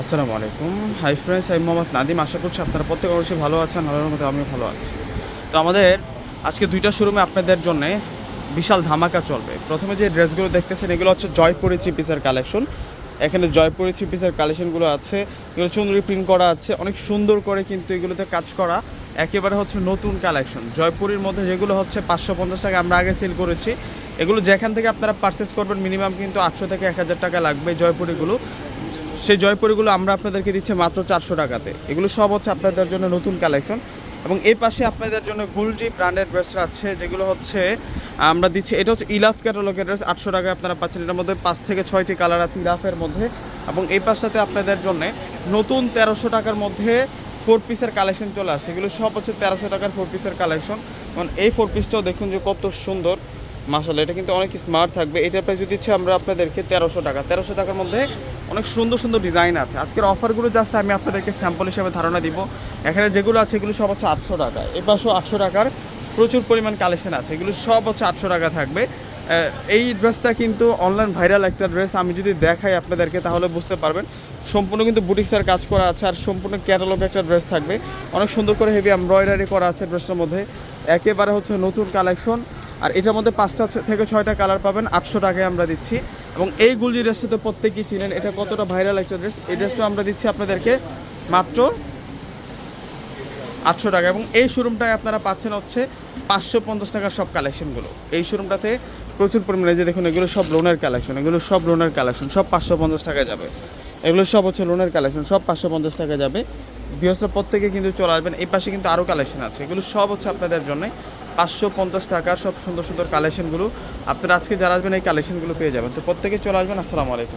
আসসালামু আলাইকুম। Hi friends আমি মোহাম্মদ নাদিম আশা করছি আপনারা প্রত্যেক অবশ্যই ভালো আছেন, আল্লাহর মতো আমিও ভালো আছি। তো আমাদের আজকে দুইটা শোরুমে আপনাদের জন্য বিশাল ধামাকা চলবে। প্রথমে যে ড্রেসগুলো দেখতেছেন, এগুলো হচ্ছে জয়পুরি থ্রি পিসের কালেকশন এখানে জয়পুরি থ্রি পিসের কালেকশনগুলো আছে। এগুলো চুনরি প্রিন্ট করা আছে। অনেক সুন্দর করে কিন্তু এগুলোতে কাজ করা। একেবারে হচ্ছে নতুন কালেকশন জয়পুরের মধ্যে যেগুলো হচ্ছে পাঁচশো পঞ্চাশ টাকা আমরা আগে সেল করেছি। এগুলো যেখান থেকে আপনারা পারচেস করবেন মিনিমাম কিন্তু আটশো থেকে এক হাজার টাকা লাগবে জয়পুরিগুলো সেই জয়পুরিগুলো আমরা আপনাদেরকে দিচ্ছি মাত্র চারশো টাকাতে। এগুলো সব হচ্ছে আপনাদের জন্য নতুন কালেকশন এবং এই পাশে আপনাদের জন্য গুলজি ব্র্যান্ডের ড্রেস আছে, যেগুলো হচ্ছে, আমরা দিচ্ছি, এটা হচ্ছে ইলাফ ক্যাটালগের ড্রেস আটশো টাকায় আপনারা পাচ্ছেন। এটার মধ্যে পাঁচ থেকে ছয়টি কালার আছে ইলাফের মধ্যে এবং এই পাশটাতে আপনাদের জন্য নতুন তেরোশো টাকার মধ্যে ফোর পিসের কালেকশন চলে আসছে। এগুলো সব হচ্ছে তেরোশো টাকার ফোর পিসের কালেকশন এবং এই ফোর পিসটাও দেখুন যে কত সুন্দর। মাসাল্লাহ এটা কিন্তু অনেক স্মার্ট থাকবে। এটার প্রাইস দিচ্ছি আমরা আপনাদেরকে তেরোশো টাকা। তেরোশো টাকার মধ্যে অনেক সুন্দর সুন্দর ডিজাইন আছে। আজকের অফারগুলো জাস্ট আমি আপনাদেরকে স্যাম্পল হিসেবে ধারণা দিব। এখানে যেগুলো আছে, এগুলো সব হচ্ছে আটশো টাকা। এ পাশেও আটশো টাকার প্রচুর পরিমাণ কালেকশন আছে। এগুলো সব হচ্ছে আটশো টাকা থাকবে। এই ড্রেসটা কিন্তু অনলাইন ভাইরাল একটা ড্রেস আমি যদি দেখাই আপনাদেরকে তাহলে বুঝতে পারবেন। সম্পূর্ণ কিন্তু বুটিক্সের কাজ করা আছে আর সম্পূর্ণ ক্যাটালগ একটা ড্রেস থাকবে। অনেক সুন্দর করে হেভি এমব্রয়ডারি করা আছে ড্রেসটার মধ্যে। একেবারে হচ্ছে নতুন কালেকশন আর এটার মধ্যে পাঁচটা থেকে ছয়টা কালার পাবেন, আটশো টাকায় আমরা দিচ্ছি। এবং এই গুলজি ড্রেসটা তো প্রত্যেকেই চিনেন, এটা কতটা ভাইরাল একটা ড্রেস। এই ড্রেসটা আমরা দিচ্ছি আপনাদেরকে মাত্র আটশো টাকা। এবং এই শোরুমটায় আপনারা পাচ্ছেন হচ্ছে পাঁচশো পঞ্চাশ টাকার সব কালেকশনগুলো এই শোরুমটাতে প্রচুর পরিমাণে যে দেখুন, এগুলো সব লোনের কালেকশন এগুলো সব লোনের কালেকশন সব পাঁচশো পঞ্চাশ টাকায় যাবে। এগুলো সব হচ্ছে লোনের কালেকশন সব পাঁচশো পঞ্চাশ টাকা যাবে। বিহসরা প্রত্যেকে কিন্তু চলে আসবেন, এই পাশে কিন্তু আরও কালেকশন আছে। এগুলো সব হচ্ছে আপনাদের জন্য পাঁচশো পঞ্চাশ টাকার সব সুন্দর সুন্দর কালেকশনগুলো আপনারা আজকে যারা আসবেন, এই কালেকশনগুলো পেয়ে যাবেন। তো প্রত্যেকে চলে আসবেন, আসসালামু আলাইকুম।